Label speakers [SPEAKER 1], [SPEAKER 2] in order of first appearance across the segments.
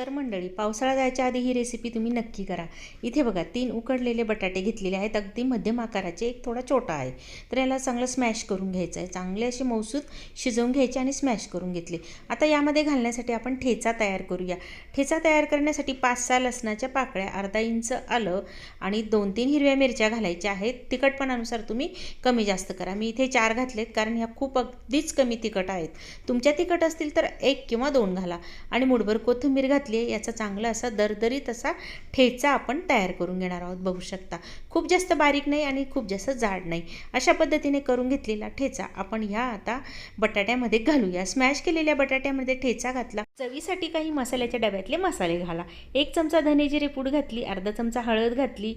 [SPEAKER 1] तर मंडळी पावसाळा जायच्या आधी ही रेसिपी तुम्ही नक्की करा. इथे बघा तीन उकडलेले बटाटे घेतलेले आहेत. अगदी मध्यम आकाराचे एक थोडा छोटा आहे. तर याला चांगलं स्मॅश करून घ्यायचं आहे. चांगले असे मौसूद शिजवून घ्यायचे आणि स्मॅश करून घेतले. आता यामध्ये घालण्यासाठी आपण ठेचा तयार करूया. ठेचा तयार करण्यासाठी पाच सहा लसणाच्या पाकळ्या अर्धा इंच आलं आणि दोन तीन हिरव्या मिरच्या घालायच्या आहेत. तिखटपणानुसार तुम्ही कमी जास्त करा. मी इथे चार घातलेत कारण ह्या खूप अगदीच कमी तिखट आहेत. तुमच्या तिखट असतील तर एक किंवा दोन घाला आणि मुठभर कोथिंबीर घातली आहे याचा चांगला असा दरदरीत असा ठेचा आपण तयार करून घेणार आहोत बघू शकता. खूप जास्त बारीक नाही आणि खूप जास्त जाड नाही. अशा पद्धतीने करून घेतलेला ठेचा आपण ह्या आता बटाट्यामध्ये घालूया. स्मॅश केलेल्या बटाट्यामध्ये ठेचा घातला. चवीसाठी काही मसाल्याच्या डब्यातले मसाले घाला. एक चमचा धनेजिरे पूड घातली अर्धा चमचा हळद घातली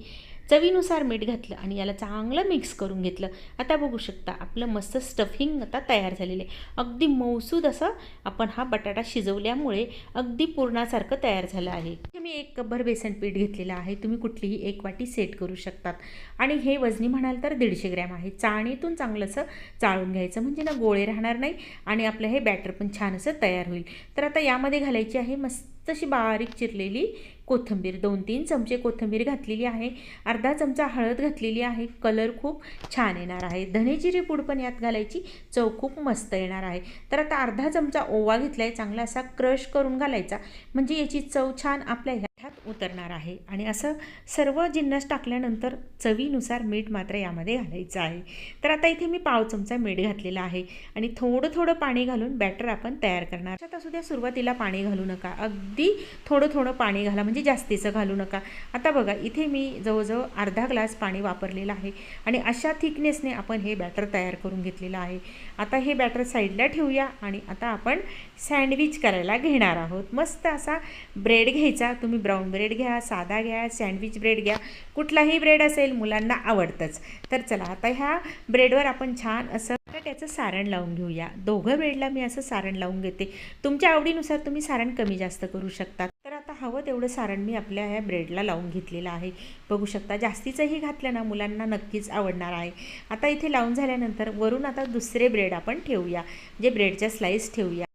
[SPEAKER 1] चवीनुसार मीठ घातलं आणि याला चांगलं मिक्स करून घेतलं. आता बघू शकता आपलं मस्त स्टफिंग आता तयार झालेलं आहे. अगदी मौसूद असं आपण हा बटाटा शिजवल्यामुळे अगदी पूर्णासारखं तयार झालं आहे. मी एक कपभर बेसन पीठ घेतलेलं आहे. तुम्ही कुठलीही एक वाटी सेट करू शकतात. आणि हे वजनी म्हणाल तर दीडशे ग्रॅम आहे. चाळणीतून चांगलं असं चाळून घ्यायचं म्हणजे ना गोळे राहणार नाही आणि आपलं हे बॅटर पण छान असं तयार होईल. तर आता यामध्ये घालायची आहे मस्त तशी बारीक चिरलेली कोथिंबीर दोन तीन चमचे कोथिंबीर घातलेली आहे. अर्धा चमचा हळद घातलेली आहे. कलर खूप छान येणार आहे. धनेजिरे पूड पण यात घालायची. चव खूप मस्त येणार आहे. तर आता अर्धा चमचा ओवा घेतला आहे चांगला असा क्रश करून घालायचा. म्हणजे याची चव छान आपल्या ह्यात उतरणार आहे. आणि असं सर्व जिन्नस टाकल्यानंतर चवीनुसार मीठ मात्र यामध्ये घालायचं आहे. तर आता इथे मी पाव चमचा मीठ घातलेला आहे. आणि थोडं थोडं पाणी घालून बॅटर आपण तयार करणार. त्यात असू द्या सुरुवातीला पाणी घालू नका. अगदी थोडं थोडं पाणी घाला म्हणजे जास्तीचं घालू नका. आता बघा इथे मी जवळजवळ अर्धा ग्लास पाणी वापरलेलं आहे. आणि अशा थिकनेसने आपण हे बॅटर तयार करून घेतलेलं आहे. आता हे बॅटर साईडला ठेवूया आणि आता आपण सँडविच करायला घेणार आहोत. मस्त असा ब्रेड घ्यायचा तुम्ही ब्राऊन ब्रेड घ्या साधा घ्या सँडविच ब्रेड घ्या कुठलाही ब्रेड असेल मुलांना आवडतंच. तर चला आता ह्या ब्रेडवर आपण छान असं त्याचं सारण लावून घेऊया. दोघं ब्रेडला मी असं सारण लावून घेते. तुमच्या आवडीनुसार तुम्ही सारण कमी जास्त करू शकता तर आता हवं तेवढं सारण मी आपल्या ह्या ब्रेडला लावून घेतलेलं आहे. बघू शकता जास्तीचंही घातलं ना मुलांना नक्कीच आवडणार आहे. आता इथे लावून झाल्यानंतर वरून आता दुसरे ब्रेड आपण ठेवूया म्हणजे ब्रेडच्या स्लाईस ठेवूया.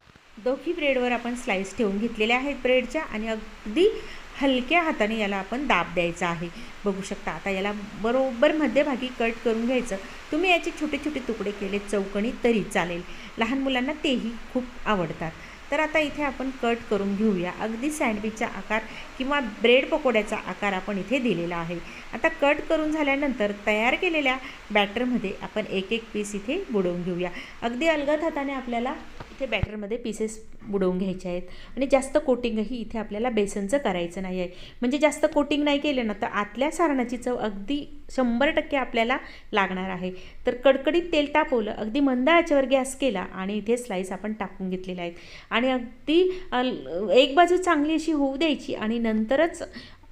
[SPEAKER 1] दोघी ब्रेडवर आपण स्लाईस ठेवून घेतलेल्या आहेत ब्रेडच्या आणि अगदी हलक्या हाताने याला आपण दाब द्यायचा आहे. बघू शकता आता याला बरोबर मध्यभागी कट करून घ्यायचं. तुम्ही याचे छोटे छोटे तुकडे केले चौकणी तरी चालेल. लहान मुलांना तेही खूप आवडतात. तर आता इथे आपण कट करून घेऊया. अगदी सँडविचचा आकार किंवा ब्रेड पकोड्याचा आकार आपण इथे दिलेला आहे. आता कट करून झाल्यानंतर तयार केलेल्या बॅटरमध्ये आपण एक एक पीस इथे बुडवून घेऊया. अगदी अलगद हाताने आपल्याला इथे बॅटरमध्ये पीसेस बुडवून घ्यायचे आहेत. आणि जास्त कोटिंगही इथे आपल्याला बेसनचं करायचं नाही आहे. म्हणजे जास्त कोटिंग नाही केलं ना तर आतल्या सारणाची चव अगदी शंभर टक्के आपल्याला लागणार आहे. तर कडकडीत तेल तापवलं अगदी मंद आचेवर गॅस केला आणि इथे स्लाईस आपण टाकून घेतलेल्या आहेत. आणि अगदी एक बाजू चांगली अशी होऊ द्यायची आणि नंतरच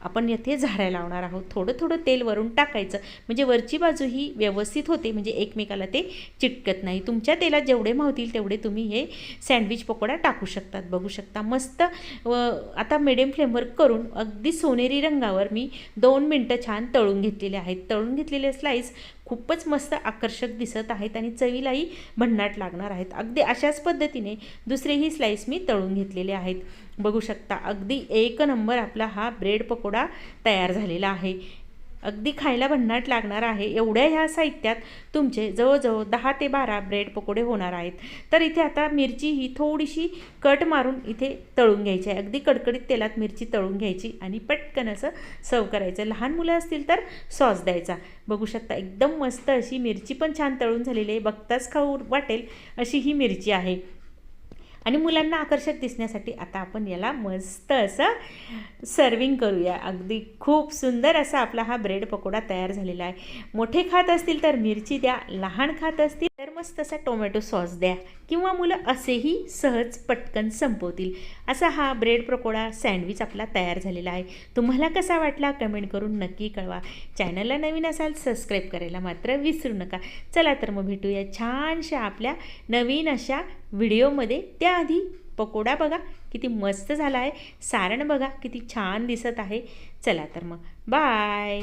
[SPEAKER 1] आपण येथे झाडायला लावणार आहोत. थोडं थोडं तेल वरून टाकायचं. म्हणजे वरची बाजू ही व्यवस्थित होते म्हणजे एकमेकाला ते चिटकत नाही. तुमच्या तेलात जेवढे मावतील तेवढे तुम्ही हे सँडविच पकोडा टाकू शकतात. बघू शकता. मस्त व आता मिडियम फ्लेमवर करून अगदी सोनेरी रंगावर मी दोन मिनटं छान तळून घेतलेले आहेत. तळून घेतलेले स्लाईस खूपच मस्त आकर्षक दिसत आहेत आणि चवीलाही भन्नाट लागणार आहेत. अगदी अशाच पद्धतीने दुसरेही स्लाईस मी तळून घेतलेले आहेत. बघू शकता अगदी एक नंबर आपला हा ब्रेड पकोडा तयार झालेला आहे. अगदी खायला भन्नाट लागणार आहे. एवढ्या ह्या साहित्यात तुमचे जवळजवळ दहा ते बारा ब्रेड पकोडे होणार आहेत. तर इथे आता मिरची ही थोडीशी कट मारून इथे तळून घ्यायची आहे. अगदी कडकडीत तेलात मिरची तळून घ्यायची आणि पटकन असं सर्व करायचं. लहान मुलं असतील तर सॉस द्यायचा. बघू शकता एकदम मस्त अशी मिरची पण छान तळून झालेली आहे. बघताच खाऊ वाटेल अशी ही मिरची आहे. आणि मुलांना आकर्षक दिसण्यासाठी आता आपण याला मस्त असं सर्विंग करूया. अगदी खूप सुंदर असा आपला हा ब्रेड पकोडा तयार झालेला आहे. मोठे खात असतील तर मिरची द्या लहान खात असतील मस्त असा टोमॅटो सॉस द्या. किंवा मुलं असेही सहज पटकन संपवतील. असा हा ब्रेड पकोडा सँडविच आपला तयार झालेला आहे. तुम्हाला कसा वाटला कमेंट करून नक्की कळवा. चॅनलला नवीन असाल सबस्क्राईब करायला मात्र विसरू नका. चला तर मग भेटूया छानशा आपल्या नवीन अशा व्हिडिओमध्ये त्याआधी पकोडा बघा किती मस्त झाला आहे. सारण बघा किती छान दिसत आहे. चला तर मग. बाय